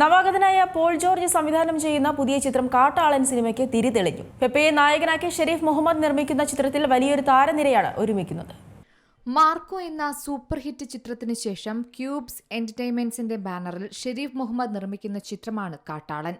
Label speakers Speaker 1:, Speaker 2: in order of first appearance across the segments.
Speaker 1: നവാഗതനായ Paul George സംവിധാനം ചെയ്യുന്ന പുതിയ ചിത്രം കാട്ടാളൻ സിനിമയ്ക്ക് തിരിതെളിഞ്ഞു. പെപ്പയെ നായകനാക്കി ഷെരീഫ് മുഹമ്മദ് നിർമ്മിക്കുന്ന ചിത്രത്തിൽ വലിയൊരു താരനിരയാണ് ഒരുമിക്കുന്നത്.
Speaker 2: മാർക്കോ എന്ന സൂപ്പർ ഹിറ്റ് ചിത്രത്തിന് ശേഷം ക്യൂബ്സ് എന്റർടൈൻമെന്റ്സിന്റെ ബാനറിൽ ഷെരീഫ് മുഹമ്മദ് നിർമ്മിക്കുന്ന ചിത്രമാണ് കാട്ടാളൻ.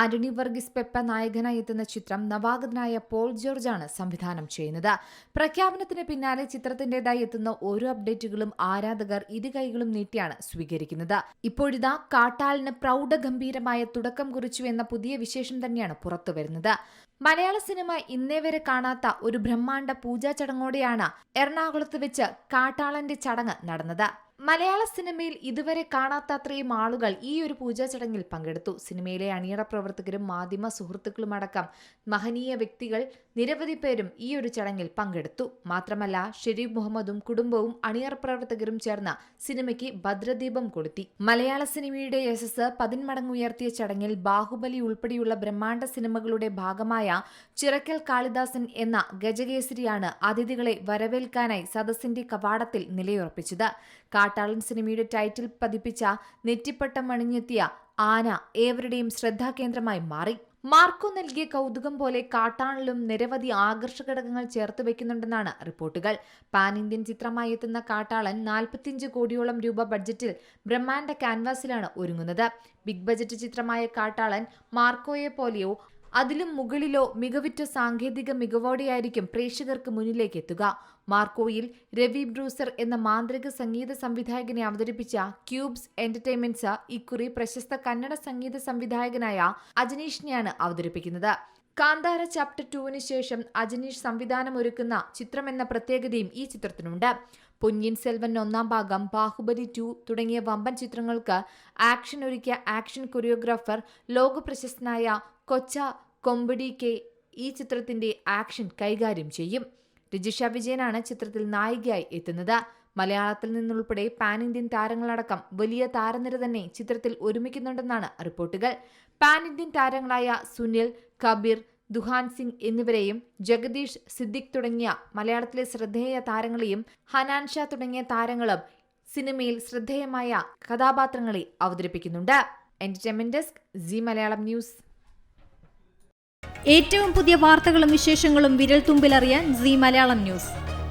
Speaker 2: ആന്റണി വർഗീസ് പെപ്പ നായകനായി എത്തുന്ന ചിത്രം നവാഗതനായ പോൾ ജോർജാണ് സംവിധാനം ചെയ്യുന്നത്. പ്രഖ്യാപനത്തിന് പിന്നാലെ ചിത്രത്തിന്റേതായി എത്തുന്ന ഓരോ അപ്ഡേറ്റുകളും ആരാധകർ ഇരുകൈകളും നീട്ടിയാണ് സ്വീകരിക്കുന്നത്. ഇപ്പോഴിതാ കാട്ടാളിന് പ്രൗഢഗംഭീരമായ തുടക്കം കുറിച്ചു എന്ന പുതിയ വിശേഷം തന്നെയാണ് പുറത്തുവരുന്നത്. മലയാള സിനിമ ഇന്നേ വരെ കാണാത്ത ഒരു ബ്രഹ്മാണ്ഡ പൂജാ ചടങ്ങോടെയാണ് എറണാകുളത്ത് വെച്ച് കാട്ടാളന്റെ ചടങ്ങ് നടന്നത്. മലയാള സിനിമയിൽ ഇതുവരെ കാണാത്ത അത്രയും ആളുകൾ ഈ ഒരു പൂജാ ചടങ്ങിൽ പങ്കെടുത്തു. സിനിമയിലെ അണിയറ പ്രവർത്തകരും മാധ്യമ സുഹൃത്തുക്കളും അടക്കം മഹനീയ വ്യക്തികൾ നിരവധി പേരും ഈ ഒരു ചടങ്ങിൽ പങ്കെടുത്തു. മാത്രമല്ല ഷെരീഫ് മുഹമ്മദും കുടുംബവും അണിയറ പ്രവർത്തകരും ചേർന്ന് സിനിമയ്ക്ക് ഭദ്രദീപം കൊളുത്തി. മലയാള സിനിമയുടെ യശസ് പതിന്മടങ്ങ് ഉയർത്തിയ ചടങ്ങിൽ ബാഹുബലി ഉൾപ്പെടെയുള്ള ബ്രഹ്മാണ്ഡ സിനിമകളുടെ ഭാഗമായ ചിറക്കൽ കാളിദാസൻ എന്ന ഗജകേസരിയാണ് അതിഥികളെ വരവേൽക്കാനായി സദസ്സിന്റെ കവാടത്തിൽ നിലയുറപ്പിച്ചത്. കാട്ടാളൻ സിനിമയുടെ ടൈറ്റിൽ പതിപ്പിച്ച നെറ്റിപ്പട്ടം അണിഞ്ഞെത്തിയ ആന ഏവരുടെയും ശ്രദ്ധാകേന്ദ്രമായി മാറി. മാർക്കോ നൽകിയ കൗതുകം പോലെ കാട്ടാണിലും നിരവധി ആകർഷക ഘടകങ്ങൾ ചേർത്ത് വെക്കുന്നുണ്ടെന്നാണ് റിപ്പോർട്ടുകൾ. പാൻ ഇന്ത്യൻ ചിത്രമായി എത്തുന്ന കാട്ടാളൻ നാൽപ്പത്തിയഞ്ച് കോടിയോളം രൂപ ബഡ്ജറ്റിൽ ബ്രഹ്മാണ്ഡ ക്യാൻവാസിലാണ് ഒരുങ്ങുന്നത്. ബിഗ് ബജറ്റ് ചിത്രമായ കാട്ടാളൻ മാർക്കോയെ പോലെയോ അതിലും മുകളിലോ മികവുറ്റ സാങ്കേതിക മികവോടെയായിരിക്കും പ്രേക്ഷകർക്ക് മുന്നിലേക്ക് എത്തുക മാർക്കോയിൽ രവി ബ്രൂസർ എന്ന മാന്ത്രിക സംഗീത സംവിധായകനെ അവതരിപ്പിച്ച ക്യൂബ്സ് എന്റർടൈൻമെന്റ്സ് ഇക്കുറി പ്രശസ്ത കന്നഡ സംഗീത സംവിധായകനായ അജനീഷിനെയാണ് അവതരിപ്പിക്കുന്നത്. കാന്താര ചാപ്റ്റർ ടുവിന് ശേഷം അജനീഷ് ഒരുക്കുന്ന ചിത്രമെന്ന പ്രത്യേകതയും ഈ ചിത്രത്തിനുണ്ട്. പൊന്നിയിൻ സെൽവൻ ഒന്നാം ഭാഗം ബാഹുബലി ടു തുടങ്ങിയ വമ്പൻ ചിത്രങ്ങൾക്ക് ആക്ഷൻ ഒരുക്കിയ ആക്ഷൻ കൊറിയോഗ്രാഫർ ലോകപ്രശസ്തനായ കൊച്ച കൊമ്പടി കെ ഈ ചിത്രത്തിന്റെ ആക്ഷൻ കൈകാര്യം ചെയ്യും. രജിഷ വിജയനാണ് ചിത്രത്തിൽ നായികയായി എത്തുന്നത്. മലയാളത്തിൽ നിന്നുൾപ്പെടെ പാൻ ഇന്ത്യൻ താരങ്ങളടക്കം വലിയ താരനിര തന്നെ ചിത്രത്തിൽ ഒരുമിക്കുന്നുണ്ടെന്നാണ് റിപ്പോർട്ടുകൾ. പാൻ ഇന്ത്യൻ താരങ്ങളായ സുനിൽ കബീർ ദുഹാൻ സിംഗ് എന്നിവരെയും ജഗദീഷ് സിദ്ദിഖ് തുടങ്ങിയ മലയാളത്തിലെ ശ്രദ്ധേയ താരങ്ങളെയും ഹനാൻ ഷാ തുടങ്ങിയ താരങ്ങളും സിനിമയിൽ ശ്രദ്ധേയമായ കഥാപാത്രങ്ങളെ അവതരിപ്പിക്കുന്നുണ്ട്. Entertainment desk Zee Malayalam news
Speaker 3: ഏറ്റവും പുതിയ വാർത്തകളും വിശേഷങ്ങളും വിരൽ തുമ്പിലറിയാൻ സി മലയാളം ന്യൂസ്